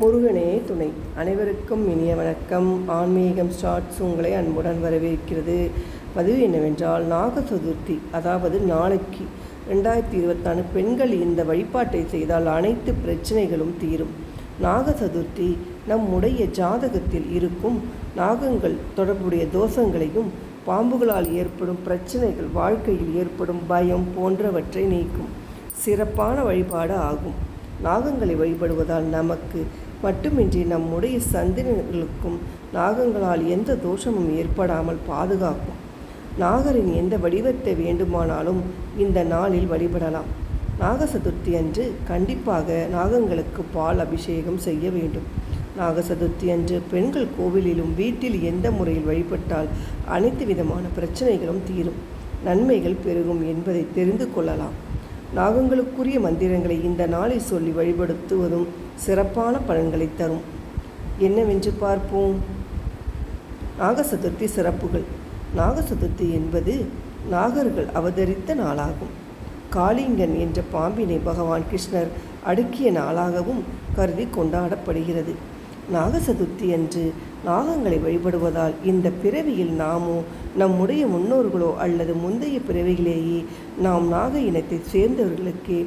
முருகனே துணை. அனைவருக்கும் இனிய வணக்கம். ஆன்மீகம் ஸ்டார்ட்ஸ் உங்களை அன்புடன் வரவேற்கிறது. பதிவு என்னவென்றால் நாக சதுர்த்தி அதாவது நாளைக்கு ரெண்டாயிரத்தி இருபத்தாறு பெண்கள் இந்த வழிபாட்டை செய்தால் அனைத்து பிரச்சனைகளும் தீரும். நாக சதுர்த்தி நம்முடைய ஜாதகத்தில் இருக்கும் நாகங்கள் தொடர்புடைய தோஷங்களையும் பாம்புகளால் ஏற்படும் பிரச்சனைகள் வாழ்க்கையில் ஏற்படும் பயம் போன்றவற்றை நீக்கும் சிறப்பான வழிபாடு ஆகும். நாகங்களை வழிபடுவதால் நமக்கு மட்டுமின்றி நம்முடைய சந்திரர்களுக்கும் நாகங்களால் எந்த தோஷமும் ஏற்படாமல் பாதுகாக்கும் நாகரின் எந்த வடிவத்தை வேண்டுமானாலும் இந்த நாளில் வழிபடலாம். நாக சதுர்த்தி அன்று கண்டிப்பாக நாகங்களுக்கு பால் அபிஷேகம் செய்ய வேண்டும். நாக சதுர்த்தி அன்று பெண்கள் கோவிலிலும் வீட்டில் எந்த முறையில் வழிபட்டால் அனைத்து விதமான பிரச்சனைகளும் தீரும். நன்மைகள் பெருகும் என்பதை தெரிந்து கொள்ளலாம். நாகங்களுக்குரிய மந்திரங்களை இந்த நாளில் சொல்லி வழிபடுத்துவதும் சிறப்பான பலன்களை தரும். என்னவென்று பார்ப்போம்? நாக சதுர்த்தி சிறப்புகள். நாக சதுர்த்தி என்பது நாகர்கள் அவதரித்த நாளாகும். காளிங்கன் என்ற பாம்பினை பகவான் கிருஷ்ணர் அடுக்கிய நாளாகவும் கருதி கொண்டாடப்படுகிறது. நாக சதுர்த்தி அன்று நாகங்களை வழிபடுவதால் இந்த பிறவியில் நாமோ நம்முடைய முன்னோர்களோ அல்லது முந்தைய பிறவிகளேயே நாம் நாக இனத்தை சேர்ந்தவர்களுக்கு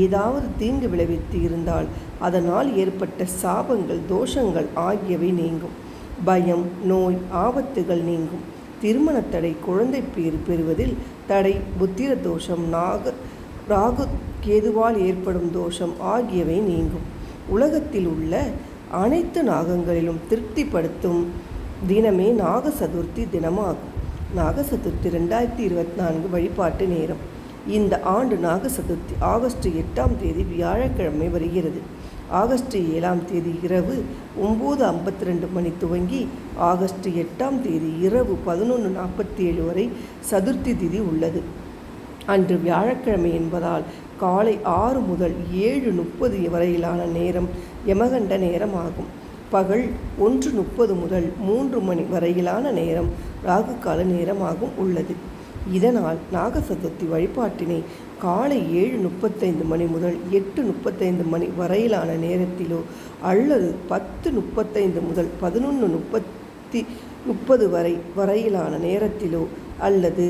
ஏதாவது தீங்கு விளைவித்து இருந்தால் அதனால் ஏற்பட்ட சாபங்கள் தோஷங்கள் ஆகியவை நீங்கும். பயம் நோய் ஆபத்துகள் நீங்கும். திருமண தடை குழந்தை பேர் பெறுவதில் தடை புத்திர தோஷம் நாக ராகு கேதுவால் ஏற்படும் தோஷம் ஆகியவை நீங்கும். உலகத்தில் உள்ள அனைத்து நாகங்களிலும் திருப்திப்படுத்தும் தினமே நாக சதுர்த்தி தினமாகும். நாக சதுர்த்தி ரெண்டாயிரத்தி இருபத்தி நான்கு வழிபாட்டு நேரம். இந்த ஆண்டு நாக சதுர்த்தி ஆகஸ்ட் எட்டாம் தேதி வியாழக்கிழமை வருகிறது. ஆகஸ்ட் ஏழாம் தேதி இரவு ஒம்பது ஐம்பத்தி ரெண்டு மணி துவங்கி ஆகஸ்ட் எட்டாம் தேதி இரவு பதினொன்று நாற்பத்தி ஏழு வரை சதுர்த்தி திதி உள்ளது. அன்று வியாழக்கிழமை என்பதால் காலை ஆறு முதல் ஏழு முப்பது வரையிலான நேரம் யமகண்ட நேரம் ஆகும் பகல் ஒன்று முப்பது முதல் மூன்று மணி வரையிலான நேரம் ராகு கால நேரமாகும் உள்ளது. இதனால் நாக சதுர்த்தி வழிபாட்டினை காலை ஏழு முப்பத்தைந்து மணி முதல் எட்டு முப்பத்தைந்து மணி வரையிலான நேரத்திலோ அல்லது பத்து முப்பத்தைந்து முதல் பதினொன்று முப்பத்தி முப்பது வரை வரையிலான நேரத்திலோ அல்லது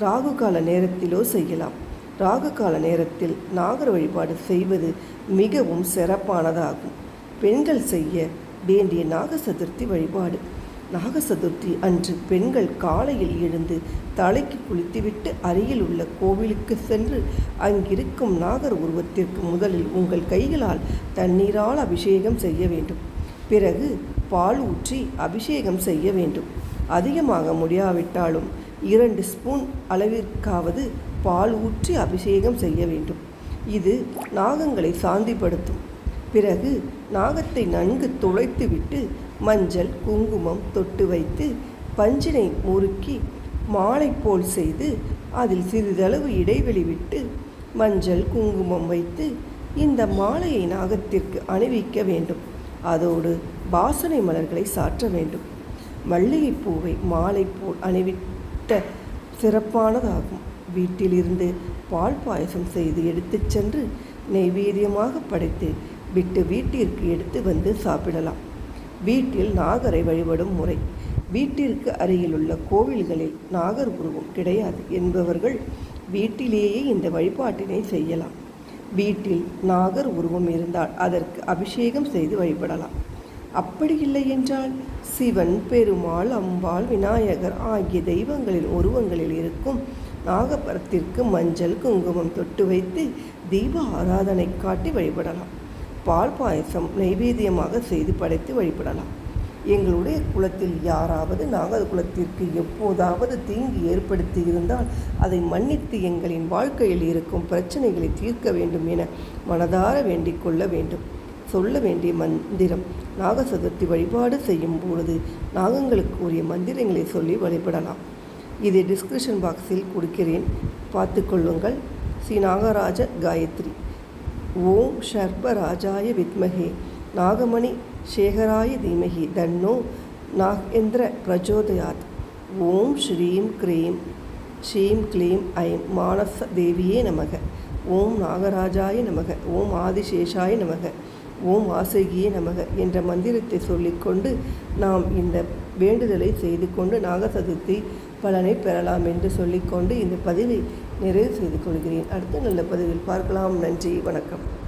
ராகு கால நேரத்திலோ செய்யலாம். ராகுகால நேரத்தில் நாகர் வழிபாடு செய்வது மிகவும் சிறப்பானதாகும். பெண்கள் செய்ய வேண்டிய நாக சதுர்த்தி வழிபாடு. நாக சதுர்த்தி அன்று பெண்கள் காலையில் எழுந்து தலைக்கு குளித்துவிட்டு அருகில் உள்ள கோவிலுக்கு சென்று அங்கிருக்கும் நாகர் உருவத்திற்கு முதலில் உங்கள் கைகளால் தண்ணீரால் அபிஷேகம் செய்ய வேண்டும். பிறகு பால் ஊற்றி அபிஷேகம் செய்ய வேண்டும். அதிகமாக முடியாவிட்டாலும் இரண்டு ஸ்பூன் அளவிற்காவது பால் ஊற்றி அபிஷேகம் செய்ய வேண்டும். இது நாகங்களை சாந்திப்படுத்தும். பிறகு நாகத்தை நன்கு துளைத்துவிட்டு மஞ்சள் குங்குமம் தொட்டு வைத்து பஞ்சினை முறுக்கி மாலை போல் செய்து அதில் சிறிதளவு இடைவெளி விட்டு மஞ்சள் குங்குமம் வைத்து இந்த மாலையை நாகத்திற்கு அணிவிக்க வேண்டும். அதோடு வாசனை மலர்களை சாற்ற வேண்டும். மல்லிகைப்பூவை மாலை போல் அணிவி சிறப்பானதாகும். வீட்டிலிருந்து பால் பாயசம் செய்து எடுத்துச் சென்று நெய்வீரியமாக படைத்து விட்டு வீட்டிற்கு எடுத்து வந்து சாப்பிடலாம். வீட்டில் நாகரை வழிபடும் முறை. வீட்டிற்கு அருகிலுள்ள கோவில்களில் நாகர் உருவம் கிடையாது என்பவர்கள் வீட்டிலேயே இந்த வழிபாட்டினை செய்யலாம். வீட்டில் நாகர் உருவம் இருந்தால் அதற்கு அபிஷேகம் செய்து வழிபடலாம். அப்படி இல்லை என்றால் சிவன் பெருமாள் அம்பாள் விநாயகர் ஆகிய தெய்வங்களின் உருவங்களில் இருக்கும். நாகபரத்திற்கு மஞ்சள் குங்குமம் தொட்டு வைத்து தீப ஆராதனை காட்டி வழிபடலாம். பால் பாயசம் நைவேத்தியமாக செய்து படைத்து வழிபடலாம். எங்களுடைய குலத்தில் யாராவது நாகர் குலத்திற்கு எப்போதாவது தீங்கு ஏற்படுத்தி இருந்தால் அதை மன்னித்து எங்களின் வாழ்க்கையில் இருக்கும் பிரச்சனைகளை தீர்க்க வேண்டும் என மனதார வேண்டிக் கொள்ள வேண்டும். சொல்ல வேண்டிய மந்திரம். நாக சதுர்த்தி வழிபாடு செய்யும் பொழுது நாகங்களுக்கு உரிய மந்திரங்களை சொல்லி வழிபடலாம். இதை டிஸ்கிரிப்ஷன் பாக்ஸில் கொடுக்கிறேன். பார்த்து கொள்ளுங்கள். ஸ்ரீ நாகராஜ காயத்ரி. ஓம் ஷர்பராஜாய வித்மகே. நாகமணி சேகராய தீமகி. தன்னோ நாகேந்திர பிரச்சோதயாத் ஓம் ஸ்ரீம் க்ரீம். ஸ்ரீம் க்ளீம் ஐம் மானச தேவியே நமக. ஓம் நாகராஜாய நமக. ஓம் ஆதிசேஷாய நமக. ஓம் வாசகியே நமக என்ற மந்திரத்தை சொல்லிக்கொண்டு நாம் இந்த வேண்டுதலை செய்து கொண்டு நாக சதுர்த்தி பலனை பெறலாம் என்று சொல்லிக்கொண்டு இந்த பதிவை நிறைவு செய்து கொள்கிறேன். அடுத்த நல்ல பதிவில் பார்க்கலாம். நன்றி. வணக்கம்.